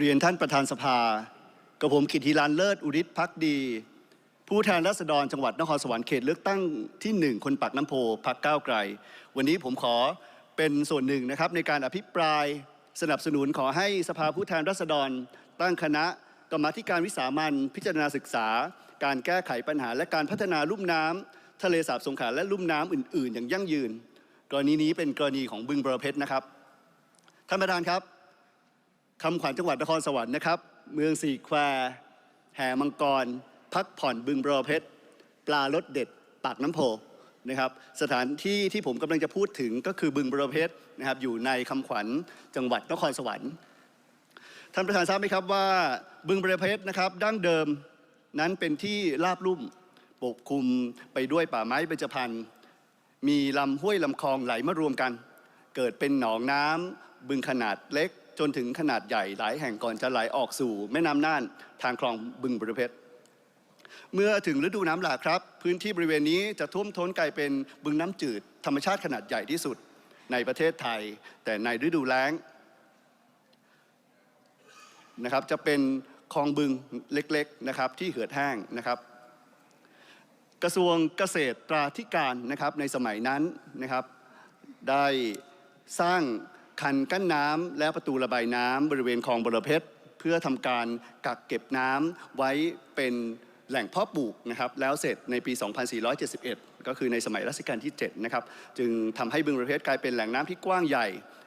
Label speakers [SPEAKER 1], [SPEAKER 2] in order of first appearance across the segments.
[SPEAKER 1] เรียนท่านประธานสภา กับผมกิตติรันเลิศอุริศพักดี ผู้แทนรัษฎรจังหวัดนครสวรรค์เขตเลือกตั้งที่หนึ่งคนปากน้ำโพพักก้าวไกล วันนี้ผมขอเป็นส่วนหนึ่งนะครับในการอภิปรายสนับสนุนขอให้สภาผู้แทนรัษฎร ตั้งคณะกรรมธิการวิสามันพิจารณาศึกษา การแก้ไขปัญหาและการพัฒนาลุ่มน้ำทะเลสาบสงขลาและลุ่มน้ำอื่น ๆ อย่างยั่งยืน กรณีนี้เป็นกรณีของบึงบรเพชรนะครับท่านประธานครับ คำขวัญจังหวัดนครสวรรค์นะครับ เมืองสี่แควแห่มังกร พักผ่อนบึงบรอเพชร ปลารสเด็ด ปากน้ำโพนะครับ สถานที่ที่ผมกำลังจะพูดถึงก็คือบึงบรอเพชรนะครับ อยู่ในคำขวัญจังหวัดนครสวรรค์ ท่านประธานทราบไหมครับว่าบึงบรอเพชรนะครับดั้งเดิมนั้นเป็นที่ราบลุ่มปกคลุมไปด้วยป่าไม้เบญจพรรณมีลำห้วยลำคลองไหลมารวมกัน เกิดเป็นหนองน้ำบึงขนาดเล็ก จนถึงขนาดใหญ่หลายแห่งก่อนจะไหลออกสู่แม่น้ำน่านทางคลองบึงบรเพชรเมื่อถึงฤดูน้ำหลากครับ พื้นที่บริเวณนี้จะท่วมท้นกลายเป็นบึงน้ำจืด ธรรมชาติขนาดใหญ่ที่สุดในประเทศไทย แต่ในฤดูแล้งนะครับจะเป็นคลองบึงเล็กๆนะครับที่เหือดแห้งนะครับ กระทรวงเกษตรตราธิการนะครับในสมัยนั้นนะครับได้สร้าง คันกั้นน้ำและประตูระบายน้ำบริเวณคลองบรเพชรเพื่อทำการกักเก็บน้ำไว้เป็นแหล่งเพาะปลูกนะครับแล้วเสร็จในปี 2471 ก็คือในสมัยรัชกาลที่7นะครับจึงทำให้บึงบรเพชรกลายเป็นแหล่งน้ำที่กว้างใหญ่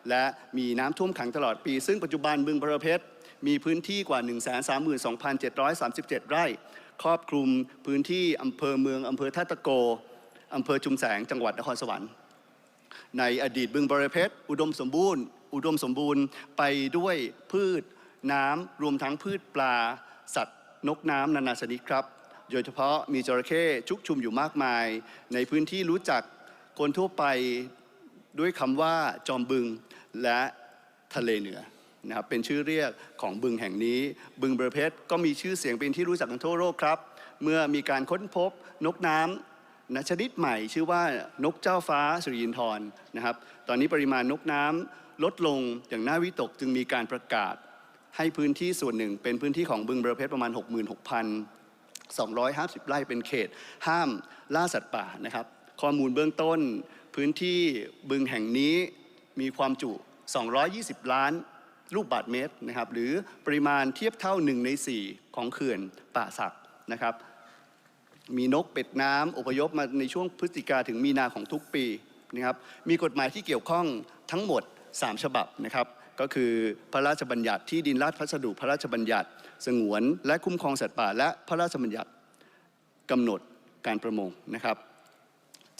[SPEAKER 1] และมีน้ำท่วมขังตลอดปี ซึ่งปัจจุบันบึงบรเพชรมีพื้นที่กว่า 132,737 ไร่ ครอบคลุมพื้นที่อำเภอเมืองอำเภอท่าตะโกอำเภอชุมแสงจังหวัดนครสวรรค์ ในอดีตบึงบรเพชรอุดมสมบูรณ์ อุดมสมบูรณ์ไปด้วยพืชน้ำรวมทั้งพืชปลา สัตว์นกน้ำนานาชนิดครับ โดยเฉพาะมีจระเข้ชุกชุมอยู่มากมาย ในพื้นที่รู้จักคนทั่วไปด้วยคำว่าจอมบึงและทะเลเหนือนะครับเป็นชื่อเรียกของบึงแห่งนี้ บึงบรเพชรก็มีชื่อเสียงเป็นที่รู้จักกันทั่วโลกครับ เมื่อมีการค้นพบนกน้ำ นะชนิดใหม่ชื่อว่านกเจ้าฟ้าสุริยินทรนะครับ ตอนนี้ปริมาณนกน้ำลดลงอย่างน่าวิตกจึงมีการประกาศ ให้พื้นที่ส่วนหนึ่ง เป็นพื้นที่ของบึงบรเพชรประมาณ 66,250 ไร่เป็นเขต ห้ามล่าสัตว์ป่านะครับ ข้อมูลเบื้องต้น พื้นที่บึงแห่งนี้มีความจุ 220 ล้านลูกบาศก์เมตรนะครับหรือปริมาณเทียบเท่า 1 ใน 4 ของเขื่อนป่าสักนะครับ มีนกเป็ดน้ำอพยพมาในช่วงพฤศจิกาถึงมีนาของทุกปีนะครับมีกฎหมายที่เกี่ยวข้องทั้งหมด 3 ฉบับนะครับก็คือพระราชบัญญัติที่ดินราชพัสดุพระราชบัญญัติ สงวน และคุ้มครองสัตว์ป่า และพระราชบัญญัติกำหนดการประมงนะครับ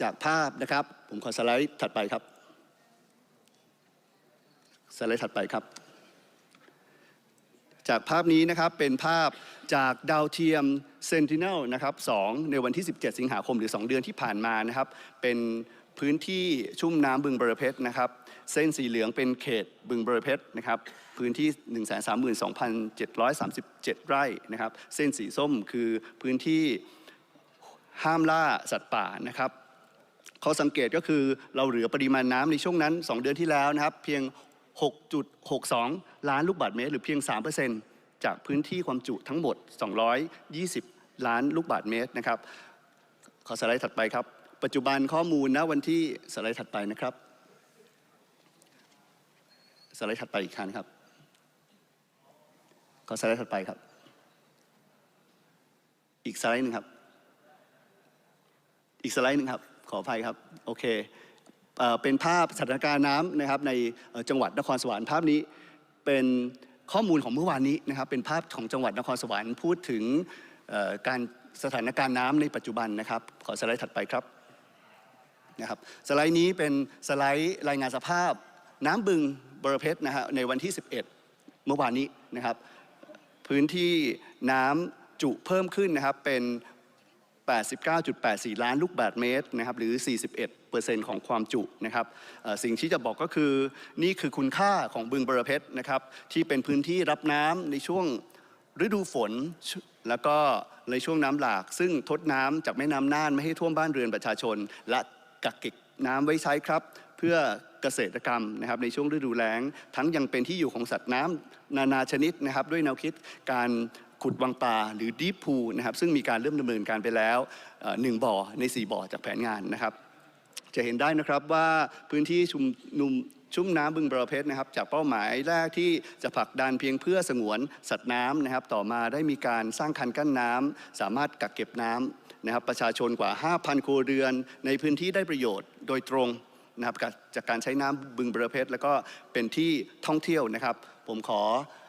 [SPEAKER 1] จากภาพนะครับผมขอสไลด์ถัดไปครับ สไลด์ถัดไปครับ จากภาพนี้นะครับเป็นภาพจากดาวเทียม Sentinel นะครับ2ในวันที่ 17 สิงหาคมหรือ 2 เดือนที่ผ่านมานะครับ เป็นพื้นที่ชุ่มน้ำบึงบรเพชรนะครับ เส้นสีเหลืองเป็นเขตบึงบรเพชรนะครับ พื้นที่ 132,737 ไร่นะครับ เส้นสีส้มคือพื้นที่ห้ามล่าสัตว์ป่านะครับข้อสังเกตก็คือเราเหลือปริมาณน้ำในช่วงนั้น 2 เดือนที่แล้วนะครับ เพียง 6.62 ล้านลูกบาศก์เมตร หรือเพียง 3% จากพื้นที่ความจุทั้งหมด 220 ล้านลูกบาศก์เมตรนะครับ ขอสไลด์ถัดไปครับ ปัจจุบันข้อมูลณวันที่สไลด์ถัดไปนะครับ สไลด์ถัดไปอีกครั้งครับ ขอสไลด์ถัดไปครับ อีกสไลด์หนึ่งครับ อีกสไลด์หนึ่งครับ ขออภัยครับ โอเคเอเป็นภาพสถานการณ์น้ำนะครับในจังหวัดนครสวรรค์ภาพนี้เป็น ข้อมูลของเมื่อวานนี้นะครับเป็นภาพของจังหวัดนครสวรรค์พูดถึงการสถานการณ์น้ำในปัจจุบันนะครับ ขอสไลด์ถัดไปครับนะครับสไลด์นี้เป็นสไลด์รายงานสภาพ น้ำบึงบรเพชรนะฮะในวันที่ 11 เมื่อวานนี้นะครับ พื้นที่น้ำจุเพิ่มขึ้นนะครับเป็น 89.84 ล้านลูกบาศก์เมตรนะครับหรือ 41%ของความจุนะครับสิ่งที่จะบอกก็คือนี่คือคุณค่าของบึงบรเพชรนะครับที่เป็นพื้นที่รับน้ำในช่วงฤดูฝนแล้วก็ในช่วงน้ำหลาก ซึ่งทดน้ำจากแม่น้ำน่านไม่ให้ท่วมบ้านเรือนประชาชน และกักเก็บน้ำไว้ใช้ครับ เพื่อเกษตรกรรมนะครับในช่วงฤดูแล้ง ทั้งยังเป็นที่อยู่ของสัตว์น้ำนานาชนิดนะครับ ด้วยแนวคิดการ ขุดวังปลาหรือดีพูนะครับซึ่งมีการเริ่มดำเนินการไปแล้วหนึ่งบ่อใน 4 บ่อจากแผนงานนะครับ จะเห็นได้นะครับว่าพื้นที่ชุมนุมชุ่มน้ำบึงบรเพชรนะครับ จากเป้าหมายแรกที่จะผลักดันเพียงเพื่อสงวนสัตว์น้ำนะครับ ต่อมาได้มีการสร้างคันกั้นน้ำสามารถกักเก็บน้ำนะครับ ประชาชนกว่า 5,000 ครัวเรือน ในพื้นที่ได้ประโยชน์โดยตรงนะครับจากการใช้น้ำบึงบรเพชรแล้วก็เป็นที่ท่องเที่ยวนะครับ ผมขอ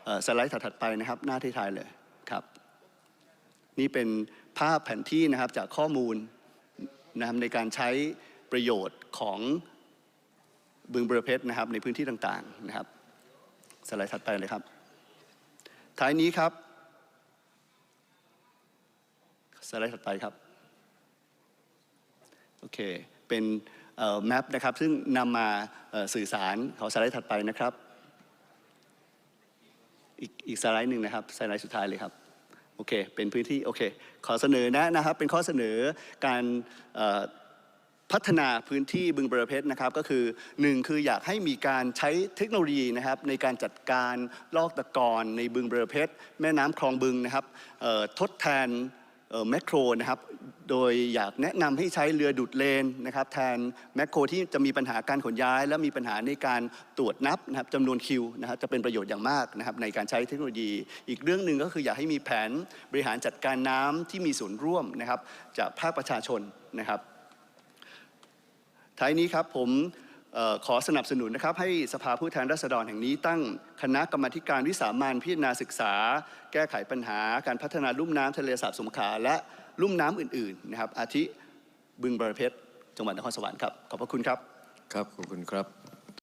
[SPEAKER 1] ออสไลด์ถัดไปนะครับ หน้าที่ท้ายเลย นี่เป็นภาพแผนที่นะครับจากข้อมูลนะครับในการใช้ประโยชน์ของบึงบรเพชรนะครับในพื้นที่ต่างๆนะครับสไลด์ถัดไปเลยครับ ท้ายนี้ครับสไลด์ถัดไปครับโอเคเป็นแมปนะครับซึ่งนำมาสื่อสารขอสไลด์ถัดไปนะครับ อีกอีกสไลด์หนึ่งนะครับสไลด์สุดท้ายเลยครับ โอเค เป็นพื้นที่โอเค ขอเสนอแนะนะครับ เป็นข้อเสนอการพัฒนาพื้นที่บึงบรเพชรนะครับก็คือหนึ่งคืออยากให้มีการใช้เทคโนโลยีนะครับในการจัดการลอกตะกอนในบึงบรเพชรแม่น้ำคลองบึงนะครับทดแทน แมคโครนะครับ โดยอยากแนะนำให้ใช้เรือดูดเลนนะครับแทนแมคโครที่จะมีปัญหาการขนย้าย และมีปัญหาในการตรวจนับนะครับจำนวนคิวนะครับจะเป็นประโยชน์อย่างมากนะครับในการใช้เทคโนโลยี อีกเรื่องหนึ่งก็คืออยากให้มีแผนบริหารจัดการน้ำที่มีส่วนร่วมนะครับจากภาคประชาชนนะครับท้ายนี้ครับผม ขอสนับสนุนนะครับให้สภาผู้แทนราษฎรแห่งนี้ตั้งคณะกรรมการวิสามันพิจารณาศึกษา แก้ไขปัญหาการพัฒนาลุ่มน้ำทะเลสาบสงขลาและลุ่มน้ำอื่นๆนะครับอาทิบึงบรเพชรจังหวัดนครสวรรค์ครับขอบพระคุณครับ
[SPEAKER 2] ครับขอบคุณครับ